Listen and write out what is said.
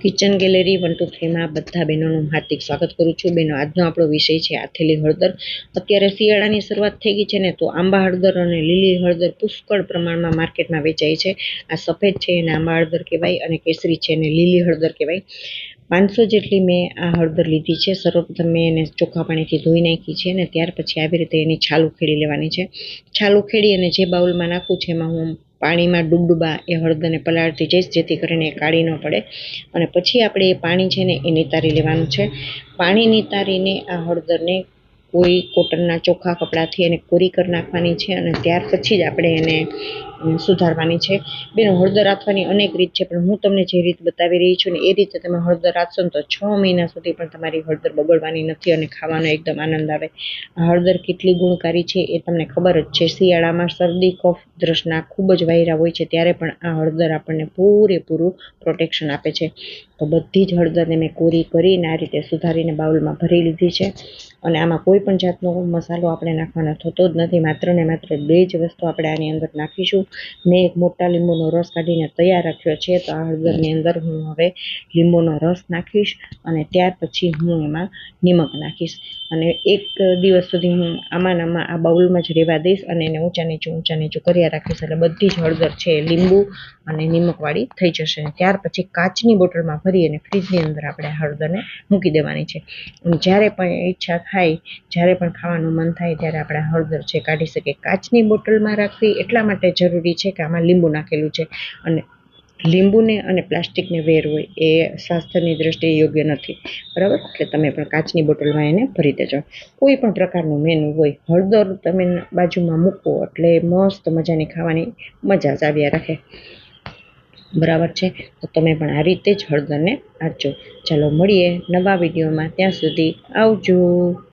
Kitchen gallery one two થ્રીમાં બધા બહેનોનું હાર્દિક સ્વાગત કરું છું. બહેનો, આજનો આપણો વિષય છે આથેલી હળદર. અત્યારે શિયાળાની શરૂઆત થઈ ગઈ છે ને તો આંબા હળદર અને લીલી હળદર પુષ્કળ પ્રમાણમાં માર્કેટમાં વેચાય છે. આ સફેદ છે એને આંબા હળદર કહેવાય અને કેસરી છે એને લીલી હળદર કહેવાય. પાંચસો જેટલી મેં આ હળદર લીધી છે. સર્વપ્રથમ મેં એને ચોખ્ખા પાણીથી ધોઈ નાખી છે અને ત્યાર પછી આવી રીતે એની છાલ ઉખેડી લેવાની છે. છાલ ઉખેડી અને જે બાઉલમાં નાખું છે એમાં હું પાણીમાં ડૂબડૂબા એ હળદરને પલાળતી જઈશ, જેથી કરીને એ કાળી ન પડે. અને પછી આપણે એ પાણી છે ને એ નિતારી લેવાનું છે. પાણી નિતારીને આ હળદરને કોઈ કોટનના ચોખ્ખા કપડાથી એને કોરી કરી નાખવાની છે અને ત્યાર પછી જ આપણે એને સુધારવાની છે. બેન, હળદર રાખવાની અનેક રીત છે, પણ હું તમને જે રીત બતાવી રહી છું ને એ રીતે તમે હળદર રાખશો ને તો છ મહિના સુધી પણ તમારી હળદર બગડવાની નથી અને ખાવાનો એકદમ આનંદ આવે. હળદર કેટલી ગુણકારી છે એ તમને ખબર જ છે. શિયાળામાં શરદી, કફ દ્રશના ખૂબ જ વાયરા હોય છે, ત્યારે પણ આ હળદર આપણને પૂરેપૂરું પ્રોટેક્શન આપે છે. તો બધી જ હળદરને મેં કોરી કરીને આ રીતે સુધારીને બાઉલમાં ભરી લીધી છે. અને આમાં કોઈ પણ જાતનો મસાલો આપણે નાખવાનો થતો જ નથી. માત્ર ને માત્ર બે જ વસ્તુ આપણે આની અંદર નાખીશું. મેં એક મોટા લીંબુનો રસ કાઢીને તૈયાર રાખ્યો છે, તો આ હળદરની અંદર હું હવે લીંબુનો રસ નાખીશ અને ત્યાર પછી હું એમાં નિમક નાખીશ. અને એક દિવસ સુધી હું આમાં આમાં આ બાઉલમાં જ રહેવા દઈશ અને એને ઊંચા નીચું ઊંચા નીચું કર્યા રાખીશ. એટલે બધી જ હળદર છે, લીંબુ અને નિમકવાળી થઈ જશે. ત્યાર પછી કાચની બોટલમાં ભરી અને ફ્રીજની અંદર આપણે હળદરને મૂકી દેવાની છે. જ્યારે પણ ઈચ્છા થાય, જ્યારે પણ ખાવાનું મન થાય, ત્યારે આપણે હળદર છે કાઢી શકીએ. કાચની બોટલમાં રાખવી એટલા માટે જરૂરી છે કે આમાં લીંબુ નાખેલું છે. અને લીંબુને અને પ્લાસ્ટિકને વેર હોય એ સ્વાસ્થ્યની દ્રષ્ટિએ યોગ્ય નથી. બરાબર? એટલે તમે પણ કાચની બોટલમાં એને ભરી દેજો. કોઈ પણ પ્રકારનું મેનુ હોય, હળદર તમે બાજુમાં મૂકો એટલે મસ્ત મજાની ખાવાની મજા જ આવ્યા રાખે. બરાબર છે? તો તમે પણ આ રીતે જ હળદરને આચો. ચાલો મળીએ નવા વિડીયોમાં. ત્યાં સુધી આવજો.